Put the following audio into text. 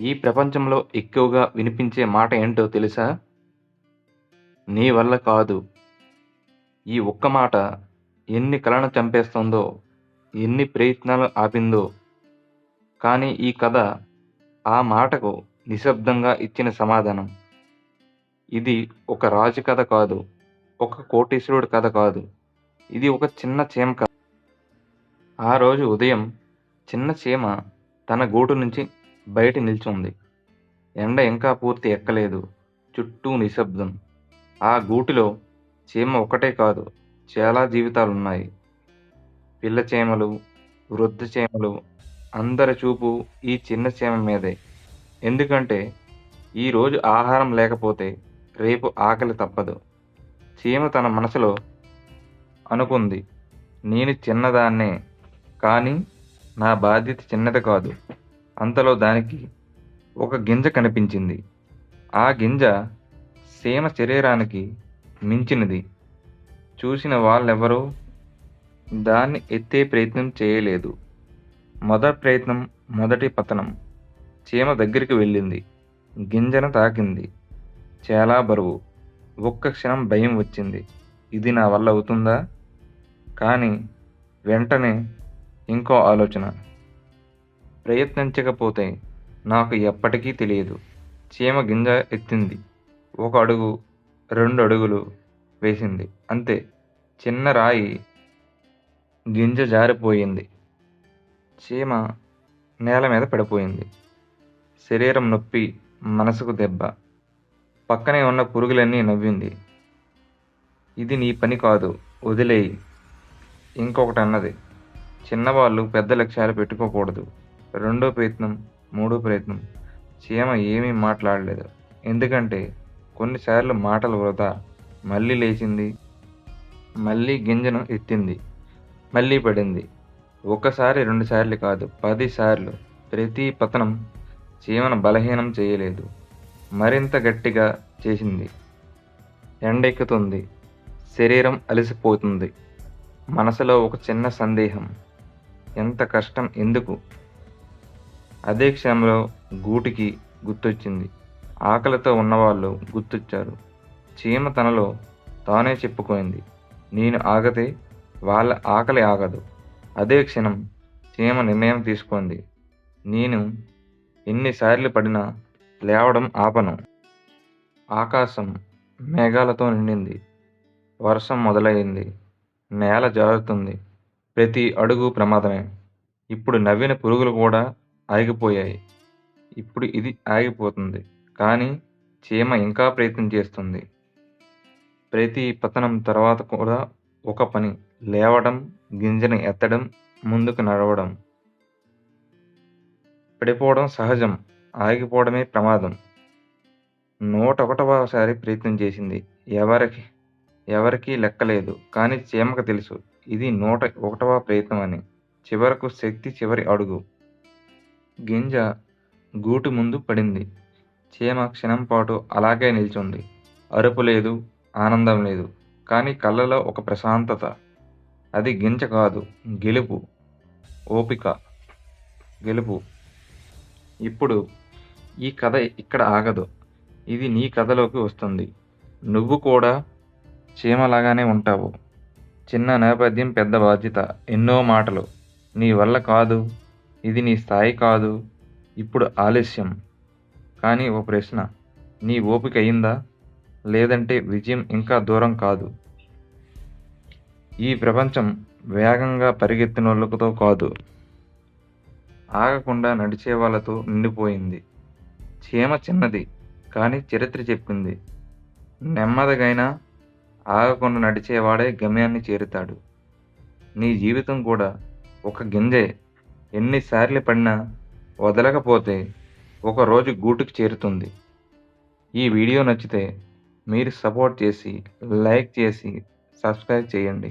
ఈ ప్రపంచంలో ఎక్కువగా వినిపించే మాట ఏంటో తెలుసా? నీ వల్ల కాదు. ఈ ఒక్క మాట ఎన్ని కలను చంపేస్తుందో ఎన్ని ప్రయత్నాలు ఆపిందో. కానీ ఈ కథ ఆ మాటకు నిశ్శబ్దంగా ఇచ్చిన సమాధానం. ఇది ఒక రాజు కథ కాదు ఒక కోటీశ్వరుడు కథ కాదు. ఇది ఒక చిన్న చీమ కథ. ఆ రోజు ఉదయం చిన్న చీమ తన గూడు నుంచి బయట నిల్చుంది. ఎండ ఇంకా పూర్తి ఎక్కలేదు. చుట్టూ నిశ్శబ్దం. ఆ గూటిలో చీమ ఒకటే కాదు చాలా జీవితాలున్నాయి. పిల్ల చీమలు వృద్ధ చీమలు అందరి చూపు ఈ చిన్న చీమ మీదే. ఎందుకంటే ఈరోజు ఆహారం లేకపోతే రేపు ఆకలి తప్పదు. చీమ తన మనసులో అనుకుంది నేను చిన్నదాన్నే కానీ నా బాధ్యత చిన్నది కాదు. అంతలో దానికి ఒక గింజ కనిపించింది. ఆ గింజ సీమ శరీరానికి మించినది. చూసిన వాళ్ళెవరూ దాన్ని ఎత్తే ప్రయత్నం చేయలేదు. మొదటి ప్రయత్నం మొదటి పతనం. చీమ దగ్గరికి వెళ్ళింది. గింజను తాకింది. చాలా బరువు. ఒక్క క్షణం భయం వచ్చింది. ఇది నా వల్ల అవుతుందా? కానీ వెంటనే ఇంకో ఆలోచన. ప్రయత్నించకపోతే నాకు ఎప్పటికీ తెలియదు. చీమ గింజ ఎత్తింది. ఒక అడుగు రెండు అడుగులు వేసింది. అంతే. చిన్న రాయి గింజ జారిపోయింది. చీమ నేల మీద పడిపోయింది. శరీరం నొప్పి మనసుకు దెబ్బ. పక్కనే ఉన్న పురుగులన్నీ నవ్వింది. ఇది నీ పని కాదు వదిలేయి. ఇంకొకటి అన్నది చిన్నవాళ్ళు పెద్ద లక్ష్యాలు పెట్టుకోకూడదు. రెండో ప్రయత్నం మూడో ప్రయత్నం. చీమ ఏమీ మాట్లాడలేదు. ఎందుకంటే కొన్నిసార్లు మాటలు వృధా. మళ్ళీ లేచింది. మళ్ళీ గింజను ఎత్తింది. మళ్ళీ పడింది. ఒకసారి రెండుసార్లు కాదు పదిసార్లు ప్రతి పతనం చీమను బలహీనం చేయలేదు. మరింత గట్టిగా చేసింది. ఎండెక్కుతుంది. శరీరం అలసిపోతుంది. మనసులో ఒక చిన్న సందేహం. ఎంత కష్టం ఎందుకు? అదే క్షణంలో గూటికి గుర్తొచ్చింది. ఆకలితో ఉన్నవాళ్ళు గుర్తొచ్చారు. చీమ తనలో తానే చెప్పుకోయింది. నేను ఆగతే వాళ్ళ ఆకలి ఆగదు. అదే క్షణం చీమ నిర్ణయం తీసుకుంది. నేను ఎన్నిసార్లు పడినా లేవడం ఆపను. ఆకాశం మేఘాలతో నిండింది. వర్షం మొదలైంది. నేల జారుతుంది. ప్రతి అడుగు ప్రమాదమే. ఇప్పుడు నవ్విన పురుగులు కూడా ఆగిపోయాయి. ఇప్పుడు ఇది ఆగిపోతుంది. కానీ చీమ ఇంకా ప్రయత్నం చేస్తుంది. ప్రతి పతనం తర్వాత కూడా ఒక పని లేవడం గింజని ఎత్తడం ముందుకు నడవడం. పడిపోవడం సహజం ఆగిపోవడమే ప్రమాదం. నూట ఒకటవసారి ప్రయత్నం చేసింది. ఎవరికి ఎవరికీ లెక్కలేదు కానీ చీమకు తెలుసు ఇది నూట ఒకటవ ప్రయత్నం అని. చివరకు శక్తి చివరి అడుగు. గింజ గూటు ముందు పడింది. చీమ క్షణం పాటు అలాగే నిల్చుంది. అరుపు లేదు ఆనందం లేదు కానీ కళ్ళలో ఒక ప్రశాంతత. అది గింజ కాదు గెలుపు ఓపిక గెలుపు. ఇప్పుడు ఈ కథ ఇక్కడ ఆగదు. ఇది నీ కథలోకి వస్తుంది. నువ్వు కూడా చీమలాగానే ఉంటావు. చిన్న నేపథ్యం పెద్ద బాధ్యత ఎన్నో మాటలు. నీ వల్ల కాదు. ఇది నీ స్థాయి కాదు. ఇప్పుడు ఆలస్యం. కానీ ఓ ప్రశ్న. నీ ఓపిక అయిందా? లేదంటే విజయం ఇంకా దూరం కాదు. ఈ ప్రపంచం వేగంగా పరిగెత్తిన వాళ్ళతో కాదు. ఆగకుండా నడిచే వాళ్ళతో నిండిపోయింది. చీమ చిన్నది కానీ చరిత్ర చెప్పింది. నెమ్మదిగైనా ఆగకుండా నడిచేవాడే గమ్యాన్ని చేరుతాడు. నీ జీవితం కూడా ఒక గింజే. ఎన్నిసార్లు పడినా వదలకపోతే ఒకరోజు గూటుకు చేరుతుంది. ఈ వీడియో నచ్చితే మీరు సపోర్ట్ చేసి లైక్ చేసి సబ్స్క్రైబ్ చేయండి.